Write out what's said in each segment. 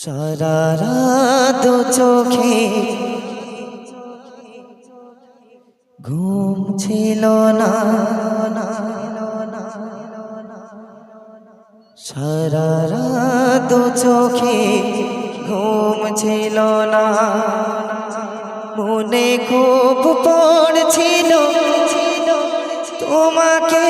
সারা রাত চোখে ঘুম ছিল না সারা রাত চোখে ঘুম ছিল না, মনে খুব পড়ছিল, তোমাকে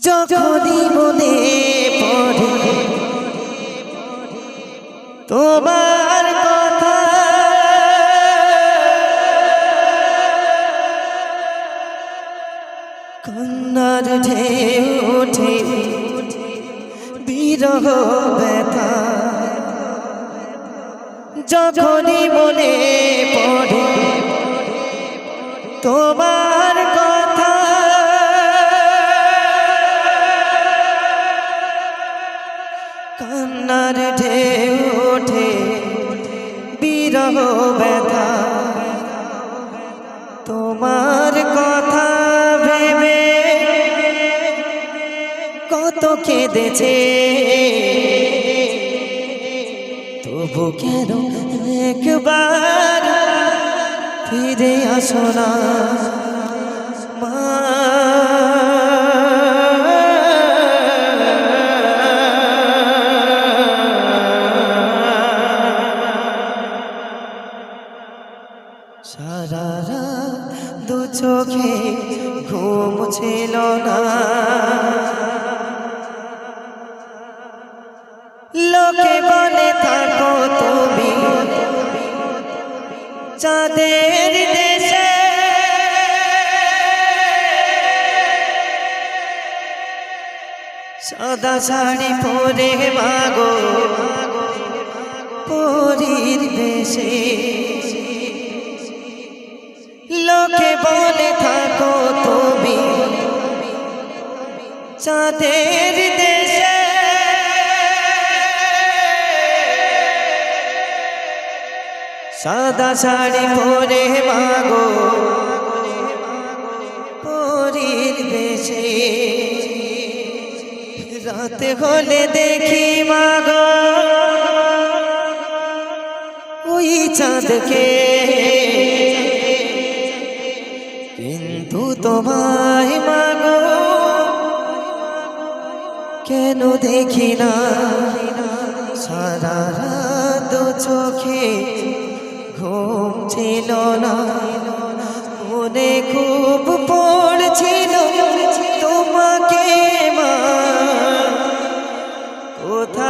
যখনই মনে পড়ে তোমার কথা কন্যার ঢেউ ওঠে বিরহ ব্যথা। যখনই মনে পড়ে তোমার কান্নার ঢেউ ওঠে, বিরহ ব্যথা। তোমার কথা ভেবে কত কেঁদেছে। তবু কেন একবার ফিরে আসো না? চোখে ঘুম ছিল না। লোকে বলে, থাকো তুমি চাঁদের দেশে। সাদা শাড়ি পরে মাগো, পরীর বেশে লোকে বলে থাকো তুমি। চাঁদের দেশে। সাদা শাড়ি পরে মাগো। পরীর বেশে। রাতে হলে দেখি মাগো। ওই চাঁদকে। কিন্তু তোমায় মাগো? কেন দেখি না? সারা রাত চোখে ঘুম ছিল না। মনে খুব পড়ছিল তোমাকে মা। কোথায়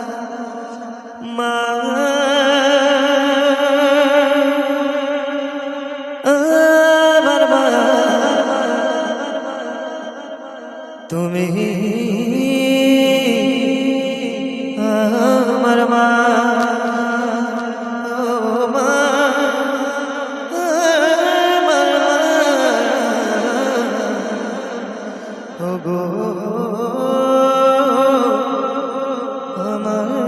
আমার